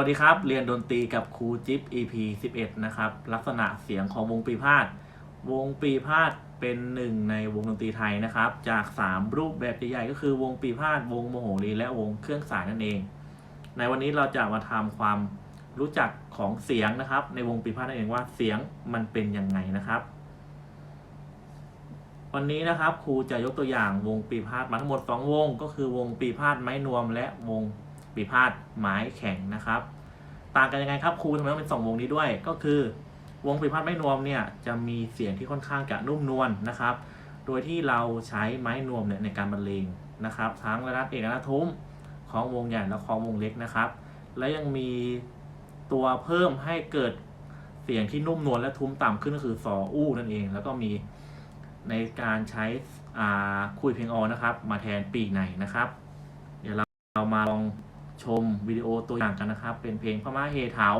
วัสดีครับ เรียนดนตรีกับครูจิ๊บ EP 11 นะครับ ลักษณะเสียงของวงปีพาดวงปีพาดเป็นหนึ่งในวงดนตรีไทยนะครับ จาก 3 รูปแบบใหญ่ๆก็คือวงปีพาดวงโมโหรีและวงเครื่องสายนั่นเอง ในวันนี้เราจะมาทำความรู้จักของเสียงนะครับ ในวงปีพาดนั่นเองว่าเสียงมันเป็นยังไงนะครับ วันนี้นะครับครูจะยกตัวอย่างวงปีพาดมาทั้งหมด 2 วง ก็คือวงปีพาดไม้นวมและวง ปีพาดไม้แข็งนะครับ ต่างกันยังไงครับครูทำไมต้องเป็นสองวงนี้ด้วยก็คือ วงปีพาดไม้นวมเนี่ยจะมีเสียงที่ค่อนข้างจะนุ่มนวลนะครับ โดยที่เราใช้ไม้นวมเนี่ยในการบรรเลงนะครับ ทั้งระดับเอกระดับทุ้มของวงใหญ่และของวงเล็กนะครับ และยังมีตัวเพิ่มให้เกิดเสียงที่นุ่มนวลและทุ้มต่ำขึ้นก็คือซออู้นั่นเอง แล้วก็มีในการใช้คุยเพลงออนะครับ มาแทนปีกในนะครับ เดี๋ยวเราเรามาลอง ชมวิดีโอตัวอย่างกันนะครับ เป็นเพลงพม่าเฮเถา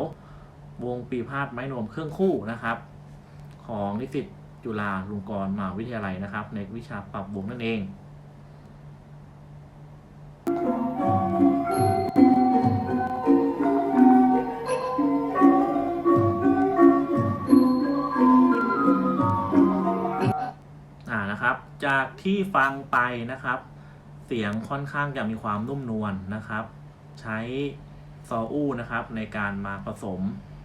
วงปีพาดไม้นวมเครื่องคู่นะครับ ของนิสิตจุฬาลงกรณ์มหาวิทยาลัยนะครับ ในวิชาปรับวงนั่นเองอ่านะครับจากที่ฟังไปนะครับ เสียงค่อนข้างจะมีความนุ่มนวลนะครับ ใช้ซออู้นะครับในการมาผสม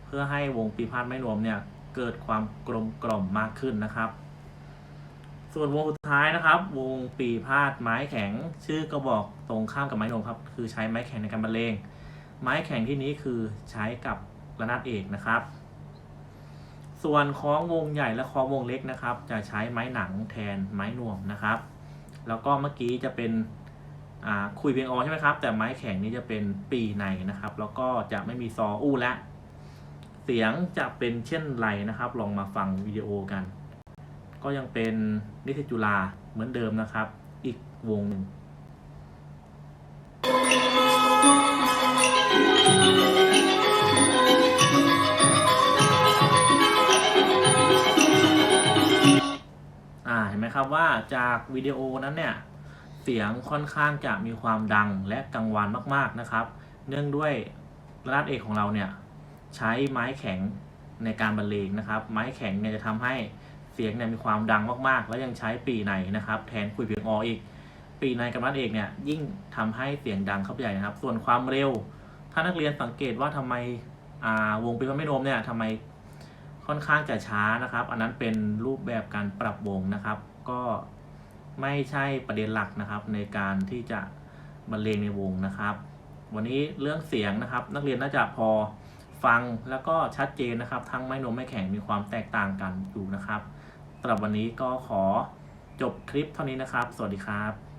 เพื่อให้วงปีพาดไม้นวมเนี่ยเกิดความกลมกล่อมมากขึ้นนะครับ ส่วนวงสุดท้ายนะครับ วงปีพาดไม้แข็งชื่อก็บอกตรงข้ามกับไม้นวมครับ คือใช้ไม้แข็งในการบรรเลงไม้แข็งที่นี้คือใช้กับระนาดเอกนะครับ ส่วนคล้องวงใหญ่และคล้องวงเล็กนะครับ จะใช้ไม้หนังแทนไม้นวมนะครับ แล้วก็เมื่อกี้จะเป็น คุยเพียงออใช่ไหมครับ แต่ไม้แข็งนี้จะเป็นปีในนะครับ แล้วก็จะไม่มีซออู้และ เสียงจะเป็นเช่นไรนะครับ ลองมาฟังวิดีโอกัน ก็ยังเป็นนิติจุฬาเหมือนเดิมนะครับ อีกวงหนึ่งอ่าเห็นไหมครับว่าจากวิดีโอนั้นเนี่ย เสียงค่อนข้างจะมีความดังและกังวานมาก ๆนะครับ เนื่องด้วยระดับเอกของเราเนี่ยใช้ไม้แข็งในการบรรเลงนะครับ ไม้แข็งเนี่ยจะทำให้เสียงเนี่ยมีความดังมากๆ แล้วยังใช้ปีในนะครับ แทนคุยเพียงออีก ปีในกับนัดเอกเนี่ยยิ่งทำให้เสียงดังเข้าไปใหญ่นะครับ ส่วนความเร็ว ถ้านักเรียนสังเกตว่าทำไมอ่าวงปีพาไม่โนมเนี่ยทำไมค่อนข้างจะช้านะครับ อันนั้นเป็นรูปแบบการปรับวงนะครับ ก็ ไม่ใช่ประเด็นหลักนะครับในการที่จะบรรเลงในวงนะครับ วันนี้เรื่องเสียงนะครับ นักเรียนน่าจะพอฟังแล้วก็ชัดเจนนะครับ ทั้งไม้นมไม้แข็งมีความแตกต่างกันอยู่นะครับสำหรับวันนี้ก็ขอจบคลิปเท่านี้นะครับ สวัสดีครับ